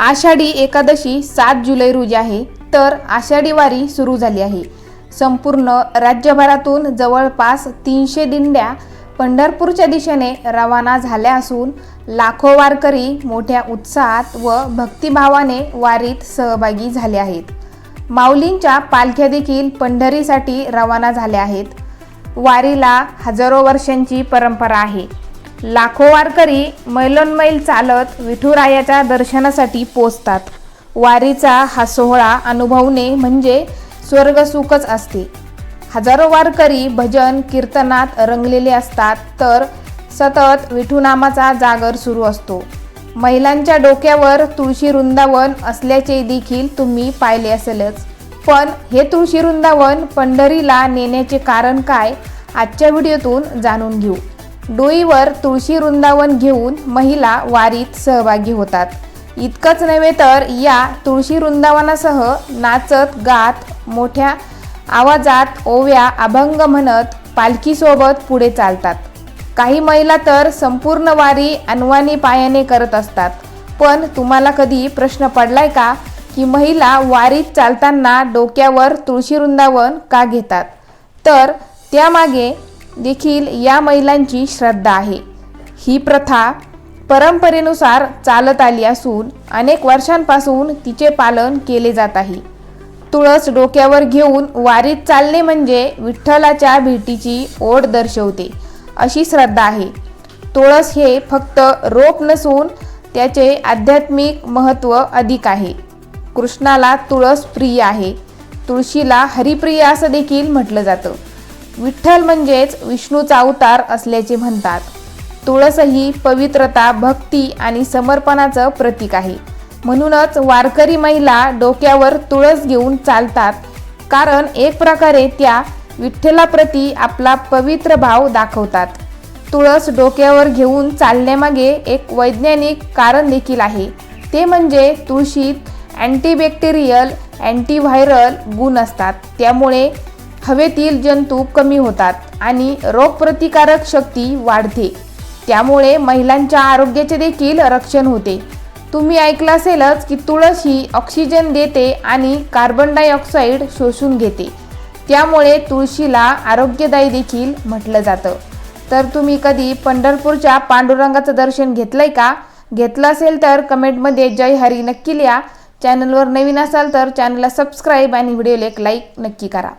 आषाढी एकादशी सात जुलै रोजी आहे तर आषाढी वारी सुरू झाली आहे. संपूर्ण राज्यभरातून जवळपास तीनशे दिंड्या पंढरपूरच्या दिशेने रवाना झाल्या असून लाखो वारकरी मोठ्या उत्साहात व भक्तिभावाने वारीत सहभागी झाले आहेत. माऊलींच्या पालख्या देखील पंढरीसाठी रवाना झाल्या आहेत. वारीला हजारो वर्षांची परंपरा आहे. लाखो वारकरी मैलोनमैल चालत विठुरायाच्या दर्शनासाठी पोचतात. वारीचा हा सोहळा अनुभवणे म्हणजे स्वर्गसुखच असते. हजारो वारकरी भजन कीर्तनात रंगलेले असतात तर सतत विठुनामाचा जागर सुरू असतो. महिलांच्या डोक्यावर तुळशी वृंदावन असल्याचे देखील तुम्ही पाहिले असेलच. पण हे तुळशी वृंदावन पंढरीला नेण्याचे कारण काय आजच्या व्हिडिओतून जाणून घेऊ. डोईवर तुळशी वृंदावन घेऊन महिला वारीत सहभागी होतात. इतकंच नव्हे तर या तुळशी वृंदावनासह नाचत गात मोठ्या आवाजात ओव्या अभंग म्हणत पालखीसोबत पुढे चालतात. काही महिला तर संपूर्ण वारी अनवाणी पायाने करत असतात. पण तुम्हाला कधी प्रश्न पडलाय का की महिला वारीत चालताना डोक्यावर तुळशी वृंदावन का घेतात? तर त्यामागे देखील या महिलांची श्रद्धा आहे. ही प्रथा परंपरेनुसार चालत आली असून अनेक वर्षांपासून तिचे पालन केले जात आहे. तुळस डोक्यावर घेऊन वारीत चालणे म्हणजे विठ्ठलाच्या भेटीची ओढ दर्शवते अशी श्रद्धा आहे. तुळस हे फक्त रोप नसून त्याचे आध्यात्मिक महत्त्व अधिक आहे. कृष्णाला तुळस प्रिय आहे. तुळशीला हरिप्रिय असं देखील म्हटलं जातं. विठ्ठल म्हणजेच विष्णूचा अवतार असल्याचे म्हणतात. तुळस ही पवित्रता भक्ती आणि समर्पणाचं प्रतीक आहे. म्हणूनच वारकरी महिला डोक्यावर तुळस घेऊन चालतात. कारण एक प्रकारे त्या विठ्ठलाप्रती आपला पवित्र भाव दाखवतात. तुळस डोक्यावर घेऊन चालण्यामागे एक वैज्ञानिक कारण देखील आहे. ते म्हणजे तुळशीत अँटीबॅक्टेरियल अँटीव्हायरल गुण असतात. त्यामुळे हवेतील जंतू कमी होतात आणि रोगप्रतिकारक शक्ती वाढते. त्यामुळे महिलांच्या आरोग्याचे देखील रक्षण होते. तुम्ही ऐकलं असेलच की तुळस ही ऑक्सिजन देते आणि कार्बन डायऑक्साईड शोषून घेते. त्यामुळे तुळशीला आरोग्यदायी देखील म्हटलं जातं. तर तुम्ही कधी पंढरपूरच्या पांडुरंगाचं दर्शन घेतलंय का? घेतलं असेल तर कमेंटमध्ये जय हरी नक्की लिहा. चॅनलवर नवीन असाल तर चॅनलला सबस्क्राईब आणि व्हिडिओला एक लाईक नक्की करा.